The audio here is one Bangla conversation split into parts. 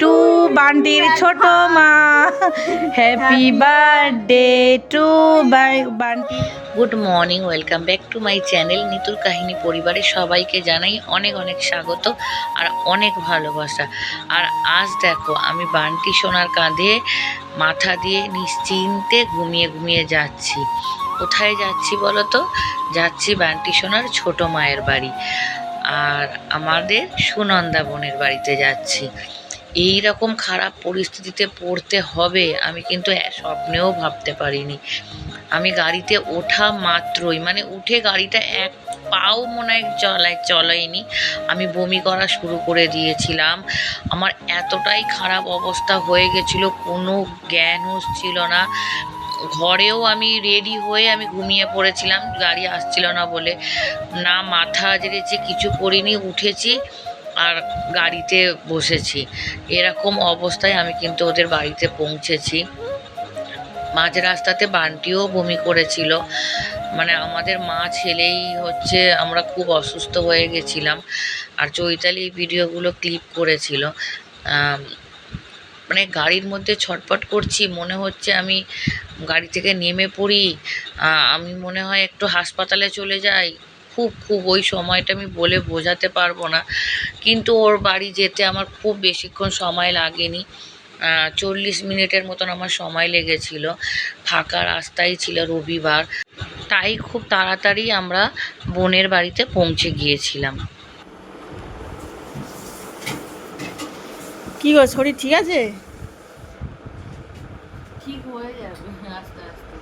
টু বান্টির ছোট মা। Happy birthday to by Bunty. Good morning welcome back to my channel নিতুর কাহিনী পরিবারের সবাইকে জানাই অনেক অনেক স্বাগত আর অনেক ভালোবাসা। আর আজ দেখো, আমি বান্টি সোনার কাঁধে মাথা দিয়ে নিশ্চিন্তে ঘুমিয়ে ঘুমিয়ে যাচ্ছি। কোথায় যাচ্ছি বলো তো যাচ্ছি বান্টি সোনার ছোট মায়ের বাড়ি। আর আমাদের সুনন্দা বোনের বাড়িতে যাচ্ছি। এই রকম খারাপ পরিস্থিতিতে পড়তে হবে, আমি কিন্তু স্বপ্নেও ভাবতে পারিনি। আমি গাড়িতে ওঠা মাত্রই মানে উঠে গাড়িটা এক পাও মনে হয় চলায় চলাইনি। আমি বমি করা শুরু করে দিয়েছিলাম। আমার এতটাই খারাপ অবস্থা হয়ে গেছিল, কোনো জ্ঞান ছিল না। ঘরেও আমি রেডি হয়ে আমি ঘুমিয়ে পড়েছিলাম, গাড়ি আসছিল না বলে। না, মাথা জেড়েছে কিছু করিনি, উঠেছি। আর গাড়িতে বসেছি। এরকম অবস্থায় আমি কিন্তু ওদের বাড়িতে পৌঁছেছি। মাঝ রাস্তাতে বান্টিও বমি করেছিল। মানে আমাদের মা ছেলেই হচ্ছে আমরা খুব অসুস্থ হয়ে গেছিলাম। আর চৈতালি ভিডিওগুলো ক্লিপ করেছিল। মানে গাড়ির মধ্যে ছটপট করছি, মনে হচ্ছে আমি গাড়ি থেকে নেমে পড়ি। আমি মনে হয় একটু হাসপাতালে চলে যাই। খুব খুব ওই সময়টা আমি বলে বোঝাতে পারব না। কিন্তু ওর বাড়ি যেতে আমার খুব বেশিক্ষণ সময় লাগেনি। চল্লিশ মিনিটের মতন আমার সময় লেগেছিল। ফাঁকা রাস্তাই ছিল রবিবার। তাই খুব তাড়াতাড়ি আমরা বোনের বাড়িতে পৌঁছে গিয়েছিলাম। কি গো শরীর ঠিক আছে? ঠিক হয়ে যাবে আস্তে আস্তে।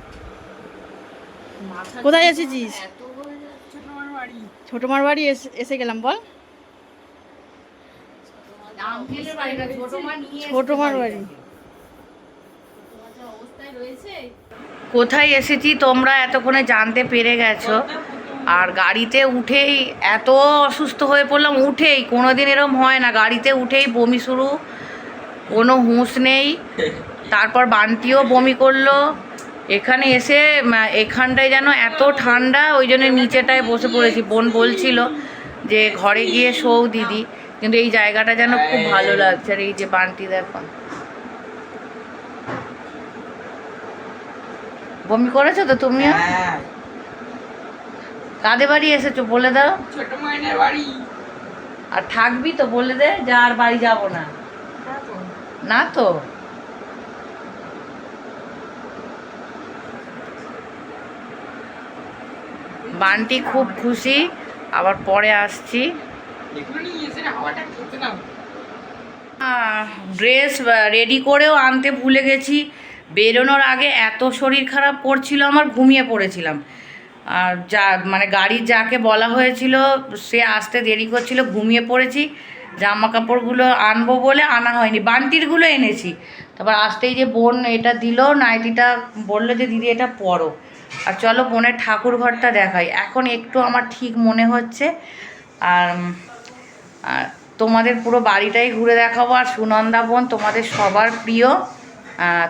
কোথায় এসেছিস? ছোট মার বাড়ি এসে- এসে গেলাম বল। ছোট মার বাড়ি কোথায় এসেছি তোমরা এতক্ষণে জানতে পেরে গেছো? আর গাড়িতে উঠেই এত অসুস্থ হয়ে পড়লাম উঠেই। কোনো দিন এরম হয় না গাড়িতে উঠেই বমি শুরু। কোনো হুঁশ নেই। তারপর বান্তিও বমি করল। এখানে এসে এখানটায় যেন এত ঠান্ডা ওই জন্য নিচেটায় বসে পড়েছি। বোন বলছিল যে ঘরে গিয়ে শোও দিদি কিন্তু এই জায়গাটা যেন খুব ভালো লাগছে আর এই যে বান্টি দেখো। বমি করেছ তো তুমিও? কাদের বাড়ি এসেছ বলে দাও। ছোট মাইনের বাড়ি। আর থাকবি তো বলে দে যা আর বাড়ি যাব না। না তো? বান্টি খুব খুশি, আবার পরে আসছি। ড্রেস রেডি করেও আনতে ভুলে গেছি। বেরোনোর আগে এত শরীর খারাপ করছিল আমার, ঘুমিয়ে পড়েছিলাম। আর যা মানে গাড়ির যাকে বলা হয়েছিল, সে আসতে দেরি করছিল, ঘুমিয়ে পড়েছি। জামা কাপড়গুলো আনব বলে আনা হয়নি। বান্টিরগুলো এনেছি। তারপর আসতেই যে বোন এটা দিল, নাইটিটা বলল যে, দিদি, এটা পরো। আর চলো বোনের ঠাকুর ঘরটা দেখাই। এখন একটু আমার ঠিক মনে হচ্ছে। আর তোমাদের পুরো বাড়িটাই ঘুরে দেখাবো। আর সুনন্দা বোন তোমাদের সবার প্রিয়।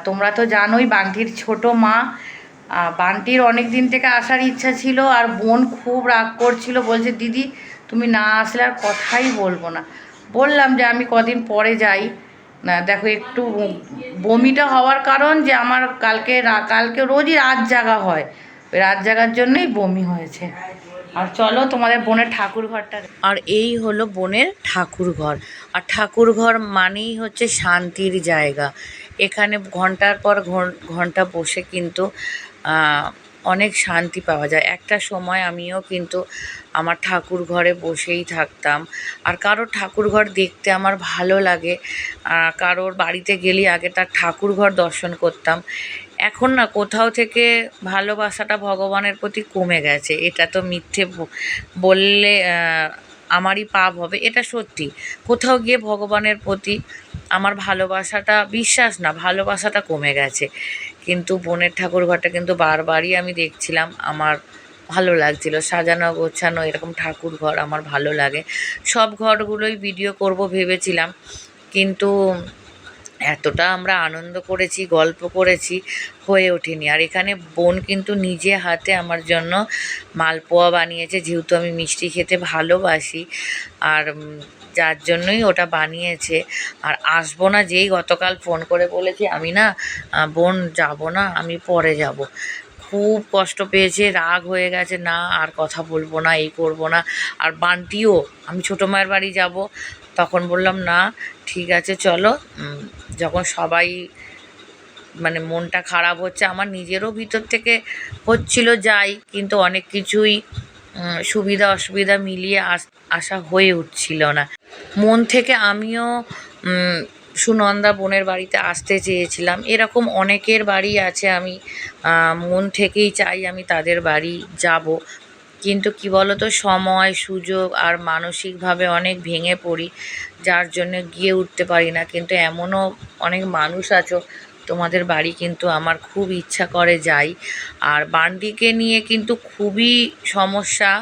তোমরা তো জানোই বান্টির ছোট মা। বান্টির অনেক দিন থেকে আসার ইচ্ছা ছিল আর বোন খুব রাগ করছিল। বলছে, দিদি, তুমি না আসলে আর কথাই বলব না। বললাম যে, আমি কদিন পরে যাই। দেখো একটু বমিটা হওয়ার কারণ যে আমার কালকে কালকে রোজই রাত জাগা হয়। ওই রাত জাগার জন্যই বমি হয়েছে। আর চলো তোমাদের বোনের ঠাকুর ঘরটা। আর এই হলো বোনের ঠাকুর ঘর। আর ঠাকুর ঘর মানেই হচ্ছে শান্তির জায়গা। এখানে ঘণ্টার পর ঘন- ঘণ্টা বসে কিন্তু অনেক শান্তি পাওয়া যায়। একটা সময় আমিও কিন্তু আমার ঠাকুর ঘরে বসেই থাকতাম। আর কারোর ঠাকুর ঘর দেখতে আমার ভালো লাগে কারোর বাড়িতে গেলে আগে তার ঠাকুর ঘর দর্শন করতাম। এখন না, কোথাও থেকে ভালোবাসাটা ভগবানের প্রতি কমে গেছে। এটা তো মিথ্যে বললে আমারই পাপ হবে, এটা সত্যি। কোথাও গিয়ে ভগবানের প্রতি আমার ভালোবাসাটা, বিশ্বাস না, ভালোবাসাটা কমে গেছে। কিন্তু বোনের ঠাকুর ঘরটা কিন্তু বারবারই আমি দেখছিলাম, আমার ভালো লাগছিল, সাজানো গোছানো, এরকম ঠাকুর ঘর আমার ভালো লাগে। সব ঘরগুলোই ভিডিও করব ভেবেছিলাম, কিন্তু এতটা আমরা আনন্দ করেছি, গল্প করেছি, হয়ে ওঠেনি। আর এখানে বোন কিন্তু নিজে হাতে আমার জন্য মালপোয়া বানিয়েছে, যেহেতু আমি মিষ্টি খেতে ভালোবাসি। আর যার জন্যই ওটা বানিয়েছে। আর আসব না, যেই গতকাল ফোন করে বলেছি, আমি না বোন, যাব না, আমি পরে যাব। খুব কষ্ট পেয়েছে, রাগ হয়ে গেছে, না, আর কথা বলব না, এই করব না। আর বান্টিও, আমি ছোটো মায়ের বাড়ি যাব। তখন বললাম, না, ঠিক আছে, চলো। যখন সবাই মানে মনটা খারাপ হচ্ছে, আমার নিজেরও ভিতর থেকে হচ্ছিল যাই, কিন্তু অনেক কিছুই সুবিধা অসুবিধা মিলিয়ে আস হয়ে উঠছিল না। মন থেকে আমিও সুনন্দা বোনের বাড়িতে আসতে চেয়েছিলাম। এরকম অনেকের বাড়ি আছে, আমি মন থেকেই চাই আমি তাদের বাড়ি যাব। কিন্তু কি বলতো, সময়, সুযোগ আর মানসিকভাবে অনেক ভেঙে পড়ি, যার জন্য গিয়ে উঠতে পারি না। কিন্তু এমনও অনেক মানুষ আছো, তোমাদের বাড়ি কিন্তু আমার খুব ইচ্ছা করে যাই। আর বান্ডিকে নিয়ে কিন্তু খুবই সমস্যা,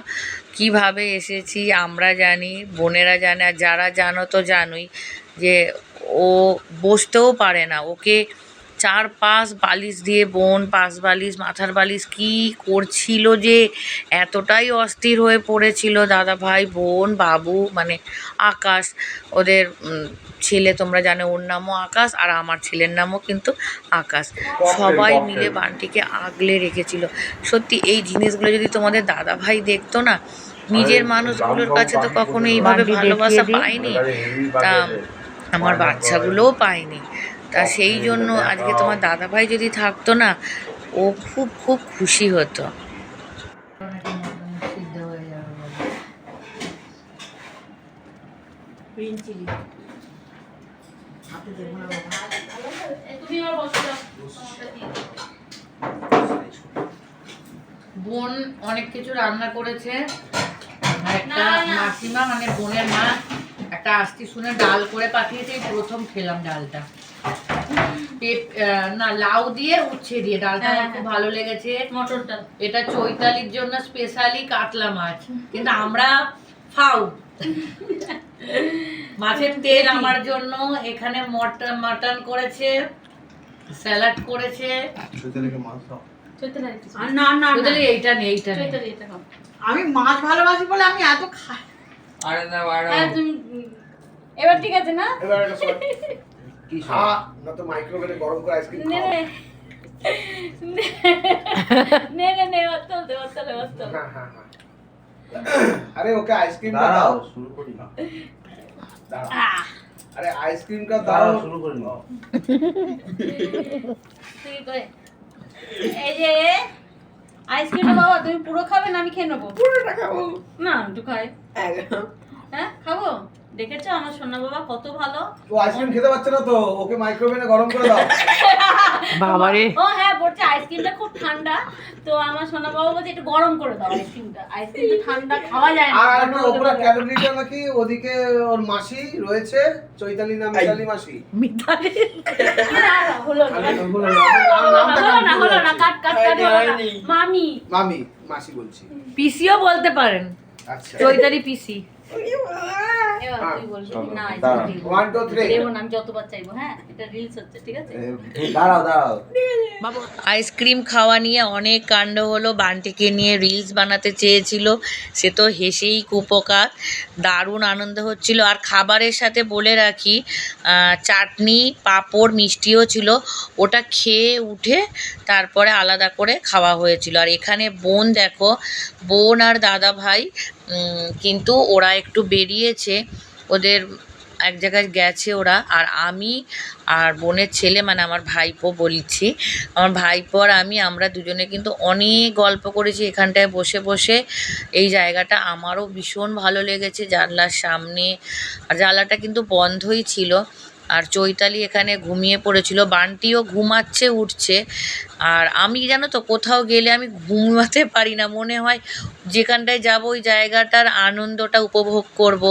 কীভাবে এসেছি আমরা জানি, বোনেরা জানে, আর যারা জানো তো জানোই যে ও বসতেও পারে না। ওকে চার পাঁচ বালিশ দিয়ে বোন পাঁচ বালিশ মাথার বালিশ কি করছিল যে এতটাই অস্থির হয়ে পড়েছিল দাদা ভাই বোন বাবু মানে আকাশ ওদের ছেলে তোমরা জানো ওর নামও আকাশ আর আমার ছেলের নামও কিন্তু আকাশ। সবাই মিলে বানটিকে আগলে রেখেছিল। সত্যি এই জিনিসগুলো যদি তোমাদের দাদা ভাই দেখতো না নিজের মানুষগুলোর কাছে তো কখনো এইভাবে ভালোবাসা পায়নি। তা আমার বাচ্চাগুলোও পায়নি। তা সেই জন্য আজকে তোমার দাদা ভাই যদি থাকতো না ও খুব খুব খুশি হতো। বোন অনেক কিছু রান্না করেছে। একটা মাসিমা মানে বোনের মা একটা আস্তি শুনে ডাল করে পাঠিয়েছে প্রথম খেলাম ডালটা। না লাউ দিয়ে উচ্ছে দিয়ে। ডালটা আমার খুব ভালো লেগেছে। মটর ডাল এটা চৈতালির জন্য স্পেশালি কাতলা মাছ। কিন্তু আমরা ফাউ। মাছের তেল আমার জন্য। এখানে মটন মাটন করেছে স্যালাড করেছে। না না না। এইটা নেই। এইটা নেই। আমি মাছ ভালোবাসি বলে আমি এত খাই। এবার ঠিক আছে না? এবার একটা শট। খা, না তো মাইক্রোওভেনে গরম করে আইসক্রিম নে নে। নে নে নে অতল দে অতল অতল। আরে ওকে আইসক্রিমটা দাঁড়াও দাও। শুরু করি না। দাঁড়াও। আরে আইসক্রিমটা দাও। শুরু করি না। তুই করে। এই যে আইসক্রিমটা বাবা তুমি পুরো খাবে না আমি খেয়ে নেব। পুরোটা খাব। না একটু খাই। হ্যাঁ খাব? দেখেছ আমার সোনা বাবা কত ভালো। ও আইসক্রিম খেতে পারছে না তো ওকে মাইক্রোওভেনে গরম করে দাও। বাবারে। ও হ্যাঁ বলছে আইসক্রিমটা খুব ঠান্ডা। তো আমার সোনা বাবা বলছে একটু গরম করে দাও আইসক্রিমটা। আইসক্রিমটা ঠান্ডা খাওয়া যায় না। আর একটা ওপরে ক্যালোরিটা নাকি ওদিকে ওর মাসি রয়েছে চৈতালি না মিতালি মাসি। না, হলো না। হলো না, হলো না, কাট, কাট, কাট, মামি। মামি মাসি বলছি। পিসিও বলতে পারেন। চৈতালি পিসি। হ্যাঁ, তুই বলবি চলো, না দাঁড়াও। দেবো ওয়ান টু থ্রি দেবো না, আমি যতবার চাইব হ্যাঁ এটা রিলস হচ্ছে ঠিক আছে? দাঁড়াও দাঁড়াও। আইসক্রিম খাওয়া নিয়ে অনেক কাণ্ড হলো। বান্টিকে নিয়ে রিলস বানাতে চেয়েছিল। সে তো হেসেই কুপকার। দারুণ আনন্দ হচ্ছিল। আর খাবারের সাথে বলে রাখি চাটনি পাঁপড় মিষ্টিও ছিল। ওটা খেয়ে উঠে তারপরে আলাদা করে খাওয়া হয়েছিল। আর এখানে বোন দেখো বোন আর দাদা ভাই কিন্তু ওরা একটু বেরিয়েছে, ওদের এক জায়গায় গেছে ওরা, আর আমি আর বোনের ছেলে মানে আমার ভাইপো বলছি, আমার ভাইপো আর আমি, আমরা দুজনে কিন্তু অনেক গল্প করেছি এখানটায় বসে বসে। এই জায়গাটা আমারও ভীষণ ভালো লেগেছে, জানলার সামনে, আর জানলাটা কিন্তু বন্ধই ছিল। আর চৈতালি এখানে ঘুমিয়ে পড়েছিল। বান্টিও ঘুমাচ্ছে, উঠছে। আর আমি জানো তো কোথাও গেলে আমি ঘুমাতে পারি না। মনে হয় যেখানটায় যাব ওই জায়গাটার আনন্দটা উপভোগ করব।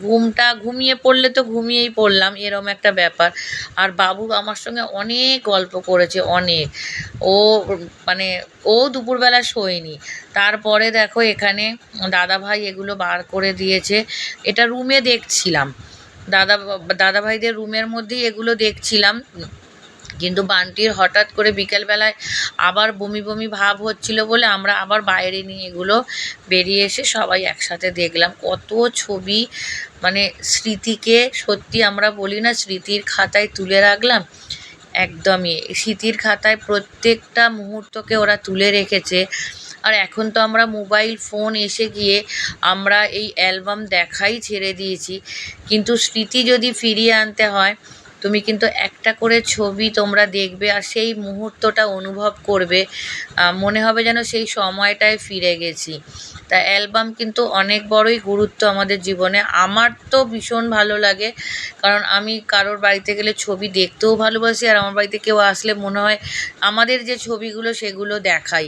ঘুমটা, ঘুমিয়ে পড়লে তো ঘুমিয়েই পড়লাম, এরম একটা ব্যাপার। আর বাবু আমার সঙ্গে অনেক গল্প করেছে, অনেক। ও মানে ও দুপুরবেলা শোয়নি। তারপরে দেখো এখানে দাদা ভাই এগুলো বার করে দিয়েছে। এটা রুমে দেখছিলাম। দাদা দাদা ভাইদের রুমের মধ্যেই এগুলো দেখছিলাম। কিন্তু বান্টির হঠাৎ করে বিকেলবেলায় আবার বমি বমি ভাব হচ্ছিল বলে আমরা আবার বাইরে নিয়ে এগুলো বেরিয়ে এসে সবাই একসাথে দেখলাম। কত ছবি মানে স্মৃতিকে সত্যি আমরা বলি না, স্মৃতির খাতায় তুলে রাখলাম। একদমই, স্মৃতির খাতায় প্রত্যেকটা মুহূর্তকে ওরা তুলে রেখেছে। আর এখন তো আমরা মোবাইল ফোন এসে গিয়ে আমরা এই অ্যালবাম দেখাই ছেড়ে দিয়েছি। কিন্তু স্মৃতি যদি ফিরিয়ে আনতে হয়, তুমি কিন্তু একটা করে ছবি তোমরা দেখবে আর সেই মুহূর্তটা অনুভব করবে। মনে হবে যেন সেই সময়টায় ফিরে গেছি। তা অ্যালবাম কিন্তু অনেক বড়ই গুরুত্ব আমাদের জীবনে। আমার তো ভীষণ ভালো লাগে, কারণ আমি কারোর বাড়িতে গেলে ছবি দেখতেও ভালোবাসি আর আমার বাড়িতে কেউ আসলে মনে হয় আমাদের যে ছবিগুলো সেগুলো দেখাই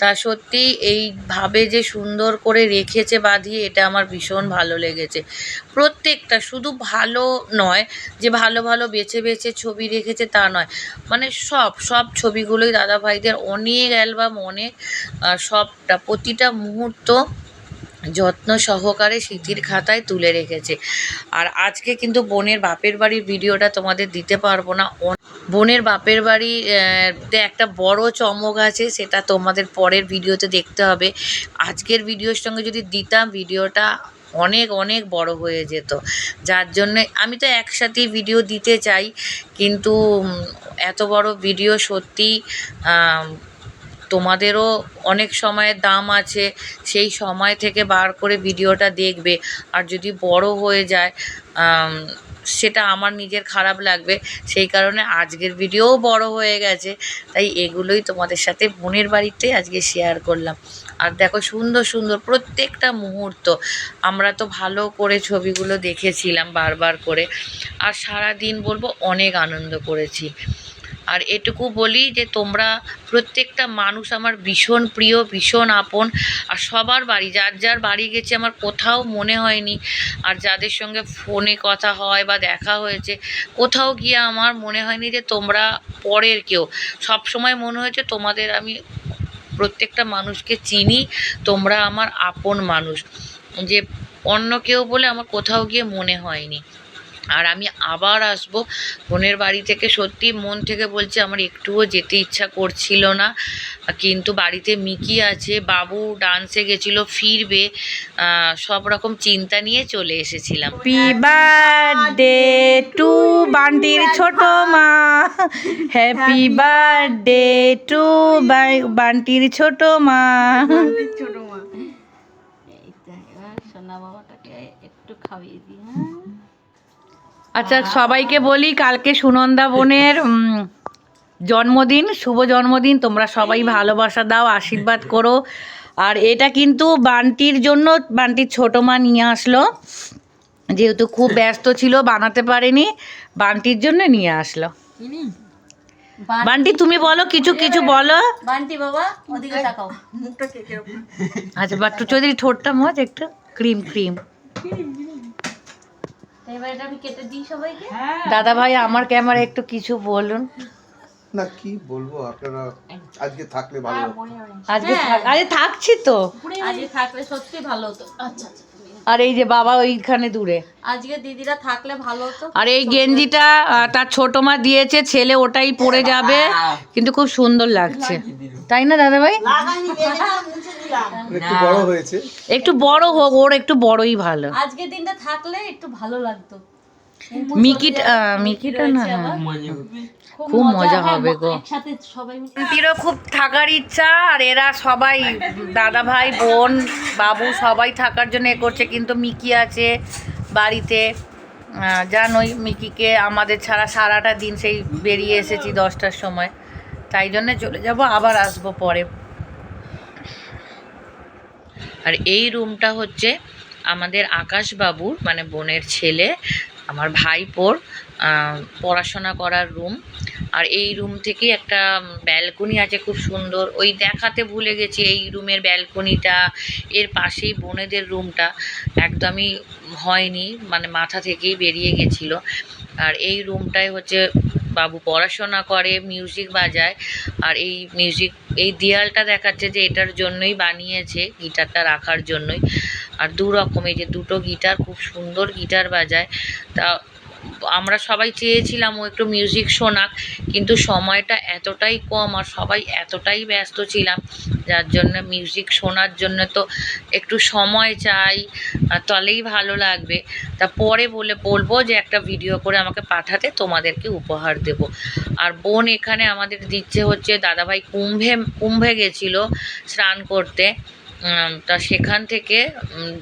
তা সত্যি এইভাবে যে সুন্দর করে রেখেছে বাঁধিয়ে এটা আমার ভীষণ ভালো লেগেছে। প্রত্যেকটা শুধু ভালো নয়, যে ভালো ভালো বেছে বেছে ছবি রেখেছে তা নয়। মানে সব সব ছবিগুলোই দাদাভাইদের অনেক অ্যালবাম, অনেক সবটা প্রতিটা মুহূর্ত যত্ন সহকারে স্মৃতির খাতায় তুলে রেখেছে। আর আজকে কিন্তু বোনের বাপের বাড়ির ভিডিওটা তোমাদের দিতে পারব না। বোনের বাপের বাড়ি তে একটা বড় চমক আছে, সেটা তোমাদের পরের ভিডিওতে দেখতে হবে। আজকের ভিডিওর সঙ্গে যদি দিতাম, ভিডিওটা অনেক অনেক বড় হয়ে যেত। যার জন্যে আমি তো একসাথেই ভিডিও দিতে চাই, কিন্তু এত বড় ভিডিও সত্যি তোমাদেরও অনেক সময়ের দাম আছে, সেই সময় থেকে বার করে ভিডিওটা দেখবে। আর যদি বড় হয়ে যায় সেটা আমার নিজের খারাপ লাগবে। সেই কারণে আজকের ভিডিও বড় হয়ে গেছে। তাই এগুলোই তোমাদের সাথে বোনের বাড়িতে আজকে শেয়ার করলাম। আর দেখো সুন্দর সুন্দর প্রত্যেকটা মুহূর্ত আমরা তো ভালো করে ছবিগুলো দেখেছিলাম বারবার করে। আর সারা দিন বলব অনেক আনন্দ করেছি। আর এটুকু বলি যে তোমরা প্রত্যেকটা মানুষ আমার ভীষণ প্রিয়, ভীষণ আপন আর সবার বাড়ি, যার যার বাড়ি গেছে আমার কোথাও মনে হয়নি। আর যাদের সঙ্গে ফোনে কথা হয় বা দেখা হয়েছে, কোথাও গিয়ে আমার মনে হয়নি যে তোমরা পরের কেউ। সব সময় মনে হয়েছে তোমাদের আমি প্রত্যেকটা মানুষকে চিনি, তোমরা আমার আপন মানুষ। যে অন্য কেউ বলে আমার কোথাও গিয়ে মনে হয়নি। আর আমি আবার আসব। বোনের বাড়ি থেকে সত্যি মন থেকে বলছি আমার একটুও যেতে ইচ্ছা করছিল না। কিন্তু বাড়িতে মিকি আছে বাবু ডান্সে গেছিল ফিরবে সব রকম চিন্তা নিয়ে চলে এসেছিলাম। বার্থডে টু বান্টির ছোট মা। হ্যাপি বার্থডে টু বান্টির ছোট মা। ছোট মা। সোনা বাবাটাকে একটু খাইয়ে দিই হ্যাঁ? আচ্ছা সবাইকে বলি কালকে সুনন্দা বোনের জন্মদিন শুভ জন্মদিন তোমরা সবাই ভালোবাসা দাও আশীর্বাদ করো। আর এটা কিন্তু বান্টির জন্য বান্টির ছোট মা নিয়ে আসলো। যেহেতু খুব ব্যস্ত ছিল বানাতে পারেনি বান্টির জন্য নিয়ে আসলো। বান্টি তুমি বলো কিছু কিছু বলো। বান্টি বাবা ওদিকে তাকাও। মুখটা কেকের উপর আচ্ছা বাট্টু চৌধুরী ঠোঁটটা মজ একটু ক্রিম। ক্রিম। এবার এটা আমি কেটে দিই সবাইকে? দাদা ভাই আমার ক্যামেরা একটু কিছু বলুন। না কি বলব আপনারা আজকে থাকলে ভালো আজকে থাক- আরে থাকছি তো। আজকে থাকলে সত্যি ভালো হতো। আচ্ছা আচ্ছা আর এই যে বাবা ওইখানে দূরে। আজকে দিদিরা থাকলে ভালো হতো। আর এই গেঞ্জিটা তার ছোট মা দিয়েছে ছেলে ওটাই পরে যাবে। কিন্তু খুব সুন্দর লাগছে। তাই না দাদা ভাই? একটু বড় হয়েছে। একটু বড় হোক ওর একটু বড়ই ভালো। আজকে দিনটা থাকলে একটু ভালো লাগতো। মিকিটা মিকিটা না খুব মজা হবে গো। হ্যাঁ, একসাথে সবাই মিলে। তিরও খুব থাকার ইচ্ছা আর এরা সবাই দাদা ভাই বোন বাবু সবাই থাকার জন্য এ করছে কিন্তু মিকি আছে বাড়িতে। জানোই মিকিকে আমাদের ছাড়া সারাটা দিন সেই বেরিয়ে এসেছি দশটার সময়। তাই জন্য চলে যাব আবার আসব পরে। আর এই রুমটা হচ্ছে আমাদের আকাশবাবুর মানে বোনের ছেলে, আমার ভাইপোর পড়াশোনা করার রুম। আর এই রুম থেকে একটা ব্যালকনি আছে খুব সুন্দর। ওই দেখাতে ভুলে গেছি এই রুমের ব্যালকনিটা। এর পাশেই বোনেদের রুমটা। একদমই হয়নি মানে মাথা থেকেই বেরিয়ে গেছিল। আর এই রুমটায় হচ্ছে বাবু পড়াশোনা করে মিউজিক বাজায়, আর এই মিউজিক এই দেয়ালটা দেখাচ্ছে যে এটার জন্যই বানিয়েছে গিটারটা রাখার জন্যই। আর দু রকম এই যে দুটো গিটার খুব সুন্দর গিটার বাজায়। তা আমরা সবাই চেয়েছিলাম ও একটু মিউজিক শোনাক, কিন্তু সময়টা এতটাই কম আর সবাই এতটাই ব্যস্ত ছিলাম, যার জন্য মিউজিক শোনার জন্য তো একটু সময় চাই তাহলেই ভালো লাগবে। তা পরে বলে, বলব যে একটা ভিডিও করে আমাকে পাঠাতে, তোমাদেরকে উপহার দেব। আর বোন এখানে আমাদের দিচ্ছে হচ্ছে, দাদাভাই কুম্ভে কুম্ভে গেছিল স্নান করতে। তা সেখান থেকে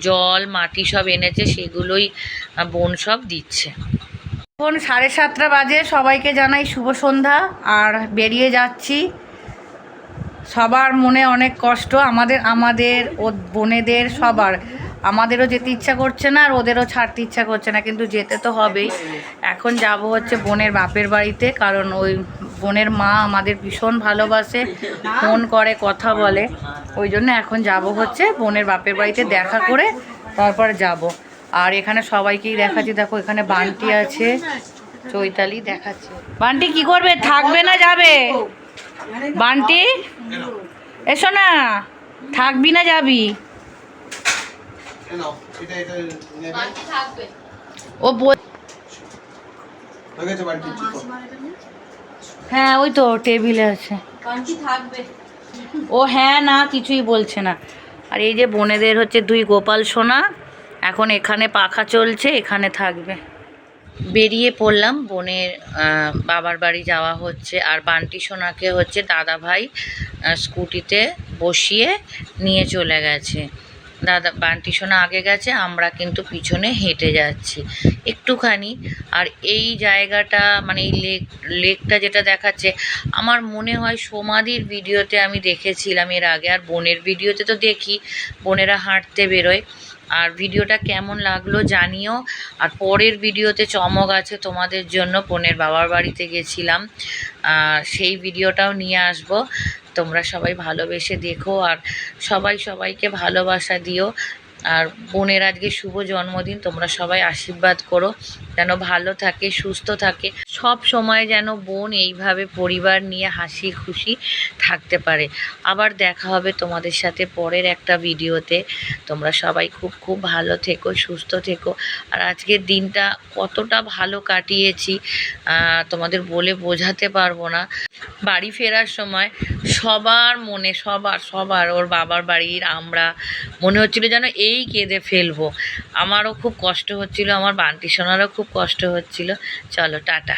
জল, মাটি সব এনেছে, সেগুলোই বোন সব দিচ্ছে। এখন সাড়ে সাতটা বাজে, সবাইকে জানাই শুভ সন্ধ্যা, আর বেরিয়ে যাচ্ছি। সবার মনে অনেক কষ্ট, আমাদের আমাদের ও বোনেদের সবার। আমাদেরও যেতে ইচ্ছা করছে না, আর ওদেরও ছাড়তে ইচ্ছা করছে না, কিন্তু যেতে তো হবেই। এখন যাব হচ্ছে বোনের বাপের বাড়িতে, কারণ ওই বোনের মা আমাদের ভীষণ ভালোবাসে, ফোন করে, কথা বলে। ওই জন্য এখন যাব হচ্ছে বোনের বাপের বাড়িতে দেখা করে, তারপর যাব। আর এখানে সবাইকেই দেখাচ্ছি। দেখো, এখানে বান্টি আছে। চৈতালি দেখাচ্ছে। বান্টি কি করবে? থাকবে না যাবে? বান্টি? এসো না। থাকবি না যাবি? ও। হ্যাঁ ওই তো টেবিলে আছে। ও হ্যাঁ না, কিছুই বলছে না। আর এই যে বোনেদের হচ্ছে দুই গোপাল সোনা। এখন এখানে পাখা চলছে, এখানে থাকবে। বেরিয়ে পড়লাম, বোনের বাবার বাড়ি যাওয়া হচ্ছে, আর বান্টি সোনাকে হচ্ছে দাদা ভাই স্কুটিতে বসিয়ে নিয়ে চলে গেছে। দাদা, বান্টি সোনা আগে গেছে, আমরা কিন্তু পিছনে হেঁটে যাচ্ছি। একটুখানি, আর এই জায়গাটা মানে এই লেক, লেকটা যেটা দেখাচ্ছে, আমার মনে হয় সমাধির ভিডিওতে আমি দেখেছিলাম এর আগে, আর বোনের ভিডিওতে তো দেখি, বোনেরা হাঁটতে বেরোয়। আর ভিডিওটা কেমন লাগল জানিও। আর পরের ভিডিওতে চমক আছে তোমাদের জন্য বোনের বাবার বাড়িতে গেছিলাম। সেই ভিডিওটাও নিয়ে আসব। তোমরা সবাই ভালোবেসে দেখো আর সবাই সবাইকে ভালোবাসা দিও। আর বোনের আজকে শুভ জন্মদিন, তোমরা সবাই আশীর্বাদ করো, যেন ভালো থাকে, সুস্থ থাকে, সব সময় যেন বোন এইভাবে পরিবার নিয়ে হাসি খুশি থাকতে পারে। আবার দেখা হবে তোমাদের সাথে পরের একটা ভিডিওতে। তোমরা সবাই খুব খুব ভালো থেকো, সুস্থ থেকো। আর আজকের দিনটা কতটা ভালো কাটিয়েছি তোমাদের বলে বোঝাতে পারব না। বাড়ি ফেরার সময় সবার মনে, সবার সবার, ওর বাবার বাড়ির আমরা, মনে হচ্ছিল যেন এই কেঁদে ফেলব। আমারও খুব কষ্ট হচ্ছিল আমার বান্টি সোনারও খুব কষ্ট হচ্ছিল। চলো টাটা।